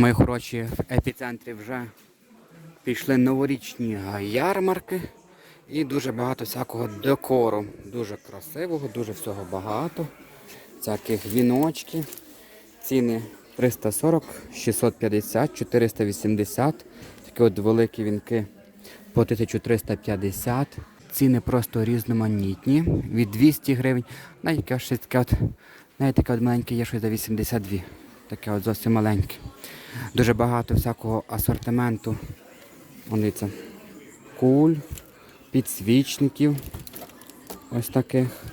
Мої хороші в епіцентрі вже пішли новорічні ярмарки і дуже багато всякого декору. Дуже красивого, дуже всього багато. Всяких віночків. Ціни 340, 650, 480. Такі от великі вінки по 1350. Ціни просто різноманітні. Від 200 гривень. Навіть таке от, от маленьке є щось за 82. Таке от зовсім маленьке. Дуже багато всякого асортименту. Вон дивіться, куль, підсвічників. Ось таких.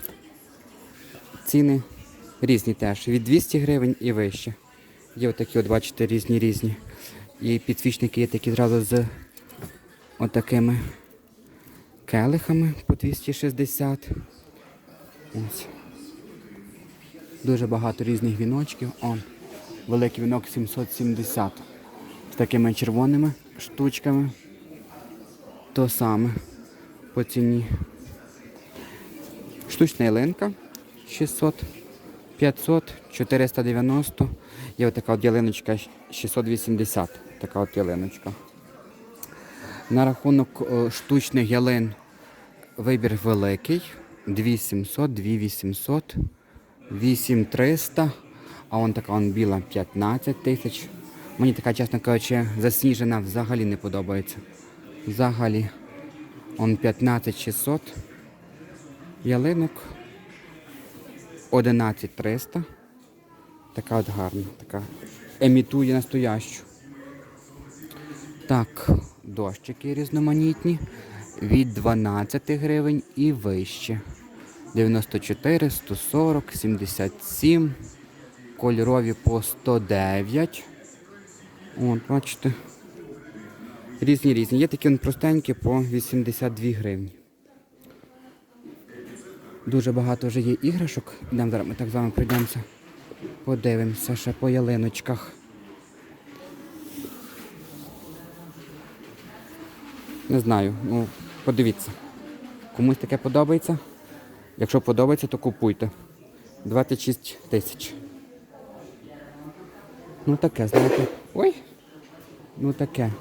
Ціни різні теж. Від 200 гривень і вище. Є отакі, от, бачите, різні різні. І підсвічники є такі зразу з отакими келихами по 260. Ось. Дуже багато різних віночків. Он, великий вінок 770. З такими червоними штучками. То саме по ціні. Штучна ялинка 600, 500, 490. Є отака от ялиночка 680. Така от ялиночка. На рахунок штучних ялин вибір великий. 2700, 2800, 8300. А вон така вон біла 15 тисяч. Мені така, чесно кажучи, засніжена взагалі не подобається. Взагалі. Он 15600. Ялинок 11300. Така от гарна, така емітує настоящу. Так, дощики різноманітні від 12 гривень і вище. 94, 140, 77, кольорові по 109. От, бачите. Різні різні. Є такі простенькі по 82 гривні. Дуже багато вже є іграшок. Йдемо зараз ми так з вами пройдемося. Подивимося ще по ялиночках. Не знаю, ну подивіться. Комусь таке подобається. Якщо подобається, то купуйте. 26 тисяч. Ну таке, знаєте. Ой! Ну таке.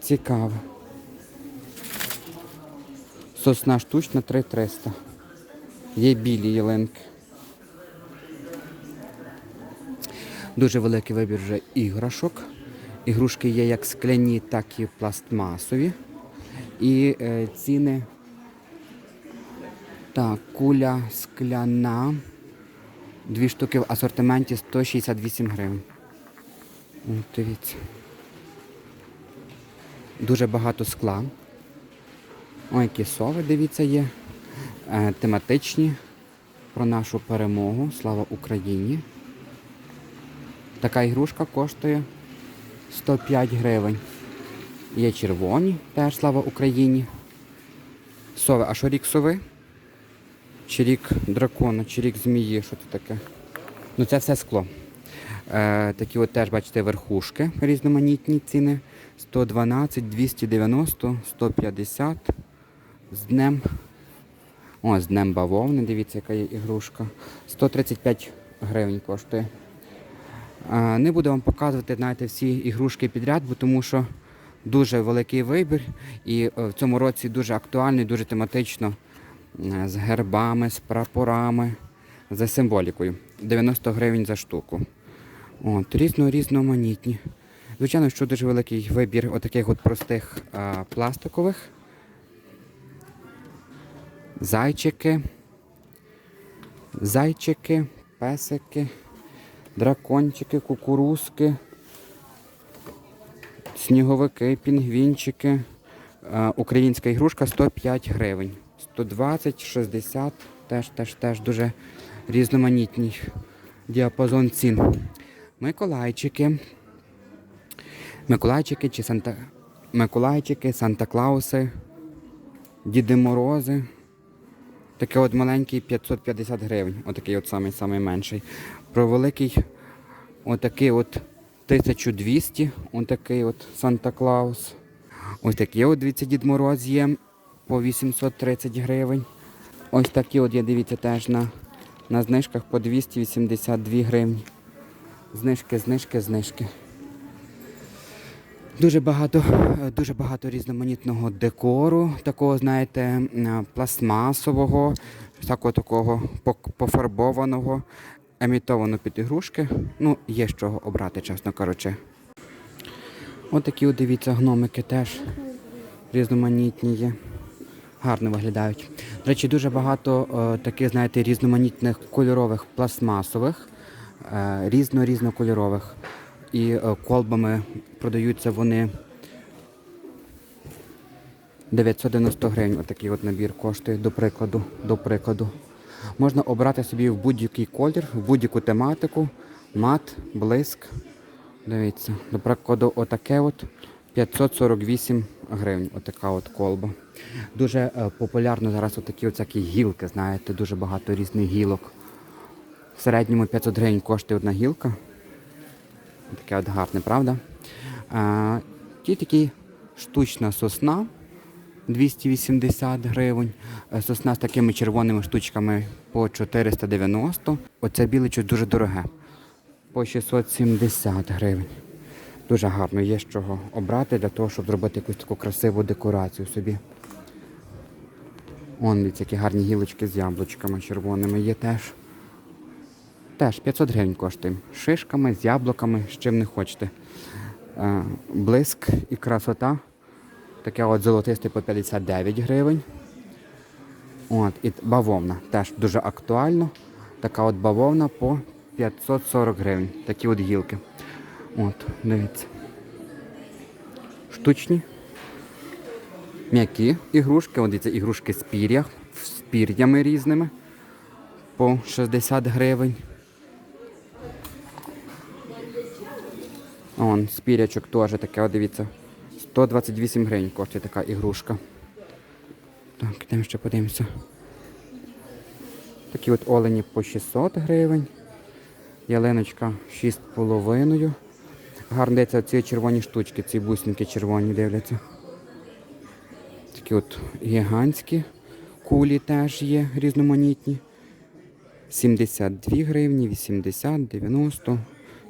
Цікаве. Сосна штучна 3300. Є білі ялинки. Дуже великий вибір вже іграшок. Ігрушки є як скляні, так і пластмасові. І е, ціни. Так, куля скляна. Дві штуки в асортименті 168 гривень. От, дивіться. Дуже багато скла. Ой, які сови, дивіться, є. Е, тематичні про нашу перемогу. Слава Україні. Така ігрушка коштує 105 гривень. Є червоні, теж слава Україні. Сови, а що рік сови? Чи рік дракона, чи рік змії, що це таке? Ну це все скло. Е, такі от теж, бачите, верхушки різноманітні ціни. 112, 290, 150. З днем. О, з днем бавовни, дивіться, яка є ігрушка. 135 гривень коштує. Е, Не буду вам показувати знаєте, всі ігрушки підряд, бо тому що дуже великий вибір. І е, в цьому році дуже актуально і дуже тематично з гербами, з прапорами, за символікою. 90 гривень за штуку. От, різно різноманітні. Звичайно, що дуже великий вибір отаких от простих а, пластикових. Зайчики. Зайчики, песики, дракончики, кукурузки, сніговики, пінгвінчики. А, Українська ігрушка 105 гривень. 120, 60, теж теж теж дуже різноманітний діапазон цін. Миколайчики. Миколайчики чи Санта. Миколайчики, Санта-Клауси, Діди Морози. Такий от маленький 550 гривень. Отакий от самий самий менший. Про великий отакий от 1200, отакий от Санта-Клаус. Ось такий от, дивіться, Дід Мороз є по 830 гривень. Ось такі от є, дивіться, теж на, на знижках по 282 гривні. Знижки, знижки, знижки. Дуже багато, е, дуже багато різноманітного декору, такого, знаєте, пластмасового, всякого такого пофарбованого, емітовано під ігрушки. Ну, є з чого обрати, чесно кажучи. От такі, от, дивіться, гномики теж різноманітні є. Гарно виглядають. До речі, дуже багато е, таких, знаєте, різноманітних кольорових пластмасових, різно-різнокольорових. І е, колбами продаються вони 990 гривень. Отакий от набір коштує, до прикладу. До прикладу. Можна обрати собі в будь-який колір, в будь-яку тематику, мат, блиск. Дивіться, до прикладу, отаке от 548 гривень, отака от колба. Дуже е, популярно зараз отакі от всякі гілки, знаєте, дуже багато різних гілок. В середньому 500 гривень коштує одна гілка. Таке от гарне, правда? А, ті такі штучна сосна 280 гривень. Е, Сосна з такими червоними штучками по 490. Оце біле щось дуже дороге. По 670 гривень. Дуже гарно є з чого обрати для того, щоб зробити якусь таку красиву декорацію собі. Он дивіться, які гарні гілочки з яблучками червоними є теж. Теж 500 гривень коштує. Шишками, з яблуками, з чим не хочете. Е, блиск і красота. Таке от золотисте по 59 гривень. От, і бавовна теж дуже актуально. Така от бавовна по 540 гривень. Такі от гілки. От, дивіться. Штучні. М'які ігрушки. От дивіться, ігрушки з пір'я, з пір'ями різними. По 60 гривень. Он, спірячок теж таке, от дивіться. 128 гривень коштує така ігрушка. Так, йдемо ще подивимося. Такі от олені по 600 гривень. Ялиночка 6,5. Гарно дивиться ці червоні штучки, ці бусинки червоні дивляться. Такі от гігантські кулі теж є різноманітні. 72 гривні, 80, 90,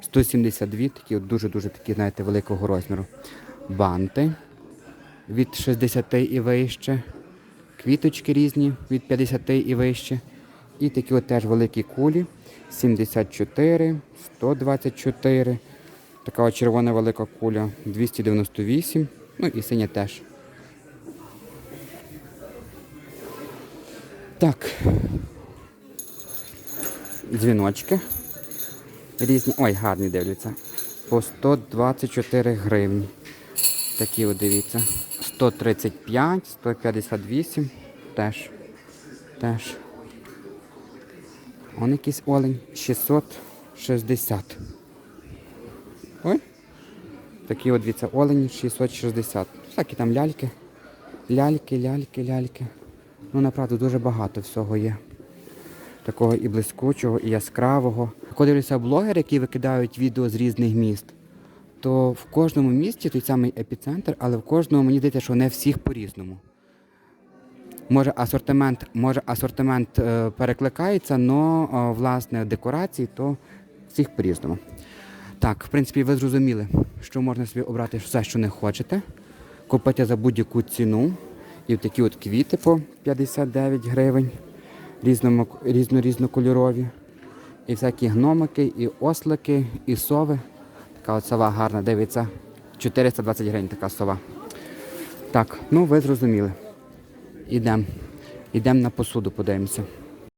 172, такі дуже-дуже такі, знаєте, великого розміру. Банти від 60 і вище. Квіточки різні від 50 і вище. І такі от теж великі кулі. 74, 124. Така червона велика куля 298. Ну і синя теж. Так. Дзвіночки. Різні. Ой, гарні дивляться. По 124 гривні. Такі от дивіться. 135, 158. Теж. Теж. Он якийсь олень. 660. Ой. Такі от дивіться, олені 660. Всякі там ляльки. Ляльки, ляльки, ляльки. Ну, направду, дуже багато всього є. Такого і блискучого, і яскравого. Коли дивлюся блогери, які викидають відео з різних міст, то в кожному місті той самий епіцентр, але в кожному мені здається, що не всіх по-різному. Може асортимент, може асортимент е, перекликається, але власне декорації то всіх по-різному. Так, в принципі, ви зрозуміли, що можна собі обрати все, що не хочете, купити за будь-яку ціну. І такі от квіти по 59 гривень, різному, різно різнокольорові. І всякі гномики, і ослики, і сови. Така от сова гарна, дивиться. 420 гривень така сова. Так, ну ви зрозуміли. Ідемо. Ідемо на посуду, подивимося.